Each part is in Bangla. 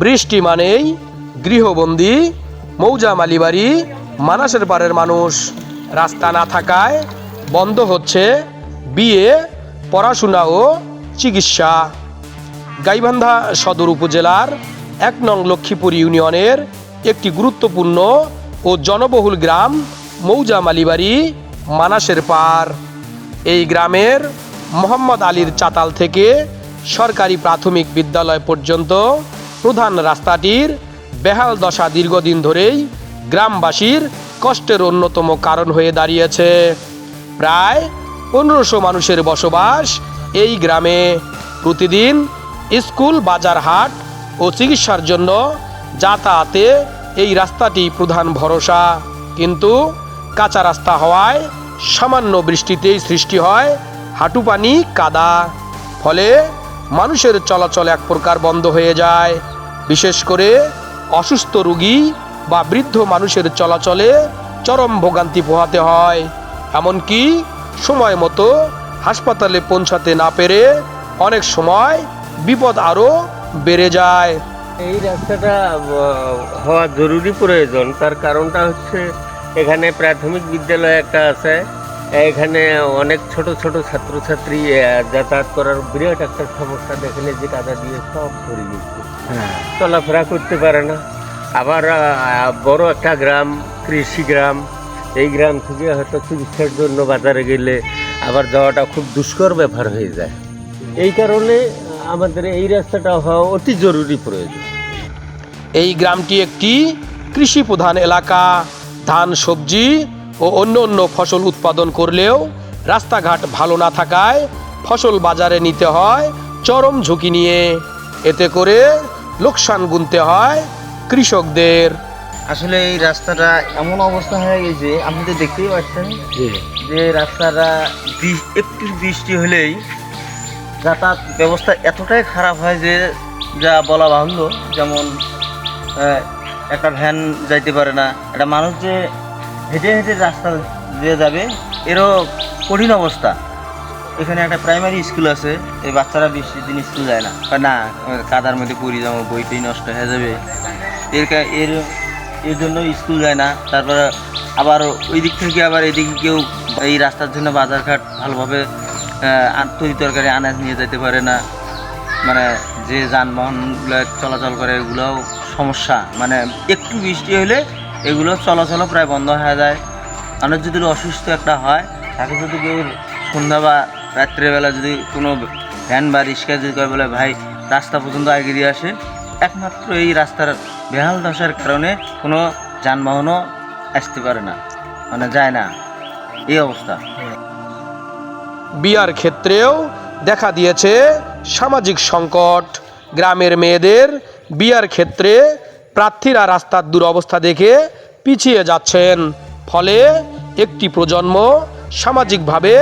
বৃষ্টি মানেই গৃহবন্দী, মৌজা মালিবাড়ি, মানাসের পাড়ের মানুষ। রাস্তা না থাকায় বন্ধ হচ্ছে বিয়ে, পড়াশোনা ও চিকিৎসা। গাইবান্ধা সদর উপজেলার এক নং লক্ষ্মীপুর ইউনিয়নের একটি গুরুত্বপূর্ণ ও জনবহুল গ্রাম, মৌজা মালিবাড়ি, মানাসের পার এই গ্রামের মোহাম্মদ আলীর চাতাল থেকে সরকারি প্রাথমিক বিদ্যালয় পর্যন্ত প্রধান রাস্তাটির বেহাল দশা দীর্ঘদিন ধরেই গ্রামবাসীর কষ্টের অন্যতম কারণ হয়ে দাঁড়িয়েছে। প্রায় পনেরোশো মানুষের বসবাস এই গ্রামে। প্রতিদিন স্কুল, বাজার হাট ও চিকিৎসার জন্য যাতায়াতে এই রাস্তাটি প্রধান ভরসা। কিন্তু কাঁচা রাস্তা হওয়ায় সামান্য বৃষ্টিতেই সৃষ্টি হয় হাঁটু পানি কাদা। ফলে মানুষের চলাচল এক প্রকার বন্ধ হয়ে যায়। বিশেষ করে অসুস্থ রোগী বা বৃদ্ধ মানুষের চলাচলে চরম ভোগান্তি পোহাতে হয়। এমনকি সময় মতো হাসপাতালে পৌঁছাতে না পেরে অনেক সময় বিপদ আরও বেড়ে যায়। এই রাস্তাটা হওয়া জরুরি প্রয়োজন। তার কারণটা হচ্ছে এখানে প্রাথমিক বিদ্যালয় একটা আছে। এখানে অনেক ছোট ছোট ছাত্রছাত্রী যাতায়াত করার বিরাট একটা সমস্যা দেখেন যে কাদা দিয়ে সব ভরে গেছে। চলাফেরা করতে পারে না। আবার বড় একটা গ্রাম কৃষি গ্রাম এই গ্রাম থেকে হয়তো চিকিৎসার জন্য বাজারে গেলে আবার যাওয়াটা খুব দুষ্কর ব্যাপার হয়ে যায়। এই কারণে আমাদের এই রাস্তাটা হওয়া অতি জরুরি প্রয়োজন। এই গ্রামটি একটি কৃষি প্রধান এলাকা। ধান সবজি ও অন্য অন্য ফসল উৎপাদন করলেও রাস্তাঘাট ভালো না থাকায় ফসল বাজারে নিতে হয় চরম ঝুঁকি নিয়ে। এতে করে লোকসান গুনতে হয় কৃষকদের। আসলে এই রাস্তাটা এমন অবস্থা হয়ে গেছে আপনি তো দেখতেই পাচ্ছেন যে রাস্তাটা একটু বৃষ্টি হলেই যাতায়াত ব্যবস্থা এতটাই খারাপ হয় যে যা বলা বাহুল্য যেমন একটা ভ্যান যাইতে পারে না একটা মানুষ যে হেঁটে হেঁটে রাস্তা দিয়ে যাবে। এরও কঠিন অবস্থা। এখানে একটা প্রাইমারি স্কুল আছে। এই বাচ্চারা বৃষ্টির দিন স্কুল যায় না। না কাদার মধ্যে পড়ি যাব, বইটাই নষ্ট হয়ে যাবে। এর এর এর জন্য স্কুল যায় না। তারপরে আবার ওই দিক থেকে আবার এদিকে কেউ এই রাস্তার জন্য বাজারঘাট ভালোভাবে তরি তরকারি, আনাজ নিয়ে যেতে পারে না। মানে যে যানবাহনগুলো চলাচল করে, এগুলোও সমস্যা। মানে একটু বৃষ্টি হলে এগুলো চলাচলও প্রায় বন্ধ হয়ে যায়। মানুষ যদি অসুস্থ একটা হয়, তাকে যদি কেউ সন্ধ্যা বা রাত্রেবেলা যদি কোনো ভ্যান বা রিক্সা যদি কয় বলে, ভাই, রাস্তা পর্যন্ত আগে দিয়ে আসে, একমাত্র এই রাস্তার বেহাল দশার কারণে কোনো যানবাহনও আসতে পারে না মানে যায় না। এই অবস্থা। বিয়ার ক্ষেত্রেও দেখা দিয়েছে সামাজিক সংকট। গ্রামের মেয়েদের বিয়ার ক্ষেত্রে প্রার্থীরা রাস্তার দুরবস্থা দেখে পিছিয়ে যাচ্ছেন। ফলে একটি প্রজন্ম সামাজিকভাবে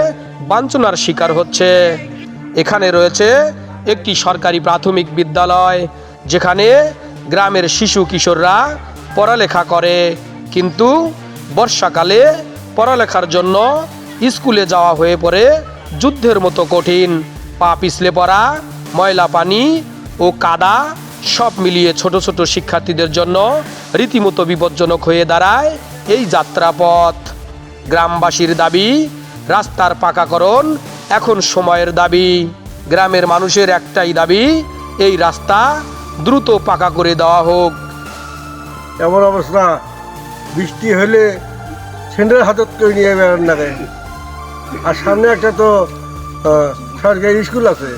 বাঞ্ছনার শিকার হচ্ছে। এখানে রয়েছে একটি সরকারি প্রাথমিক বিদ্যালয়, যেখানে গ্রামের শিশু কিশোররা পড়ালেখা করে। কিন্তু বর্ষাকালে পড়ালেখার জন্য স্কুলে যাওয়া হয়ে পড়ে যুদ্ধের মতো কঠিন। পা পিছলে পড়া, ময়লা পানি ও কাদা সব মিলিয়ে ছোট ছোট শিক্ষার্থীদের জন্য রীতিমতো বিপজ্জনক হয়ে দাঁড়ায় এই যাত্রাপথ। গ্রামবাসীর দাবি, রাস্তার পাকাকরণ এখন সময়ের দাবি। গ্রামের মানুষের একটাই দাবি, এই রাস্তা দ্রুত পাকা করে দেওয়া হোক। এমন অবস্থা, বৃষ্টি হলে স্যান্ডেল হাতত করে নিয়ে বেড়ান না আর সামনে একটা তো সরকারি স্কুল আছে।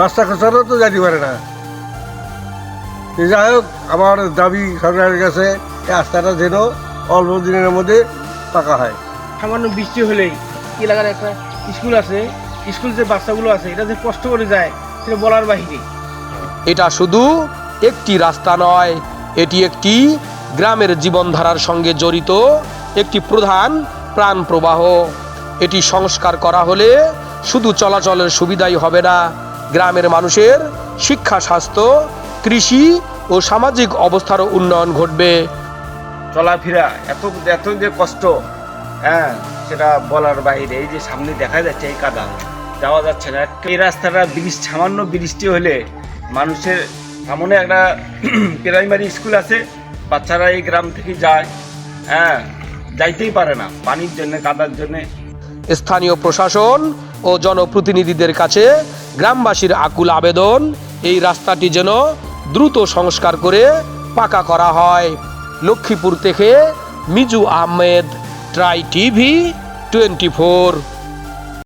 রাস্তা খোঁচারও তো যাইতে পারে না। যাই হোক আমার দাবি সরকারের কাছে এই রাস্তাটা যেন অল্প দিনের মধ্যে পাকা হয়। সামান্য বৃষ্টি হলেই এলাকার একটা স্কুল আছে স্কুল যে বাচ্চাগুলো আছে এটা যে কষ্ট করে যায় সেটা বলার বাহিরে। এটা শুধু একটি রাস্তা নয় এটি একটি গ্রামের জীবনধারার সঙ্গে জড়িত একটি প্রধান প্রাণ প্রবাহ। এটি সংস্কার করা হলে শুধু চলাচলের সুবিধাই হবে না গ্রামের মানুষের শিক্ষা স্বাস্থ্য কৃষি ও সামাজিক অবস্থারও উন্নয়ন ঘটবে। চলাফেরা এত এত যে কষ্ট হ্যাঁ সেটা বলার বাইরে। এই যে সামনে দেখা যাচ্ছে এই কাদা যাওয়া যাচ্ছে না। এই রাস্তাটা বৃষ্টি সামান্য বৃষ্টি হলে মানুষের সামনে একটা প্রাইমারি স্কুল আছে বাচ্চারা এই গ্রাম থেকে যায় হ্যাঁ যাইতেই পারে না পানির জন্য কাদার জন্যে। স্থানীয় প্রশাসন ও জনপ্রতিনিধিদের কাছে গ্রামবাসীর আকুল আবেদন এই রাস্তাটি যেন দ্রুত সংস্কার করে পাকা করা হয়। লক্ষ্মীপুর থেকে Miju Ahmed try TV twenty four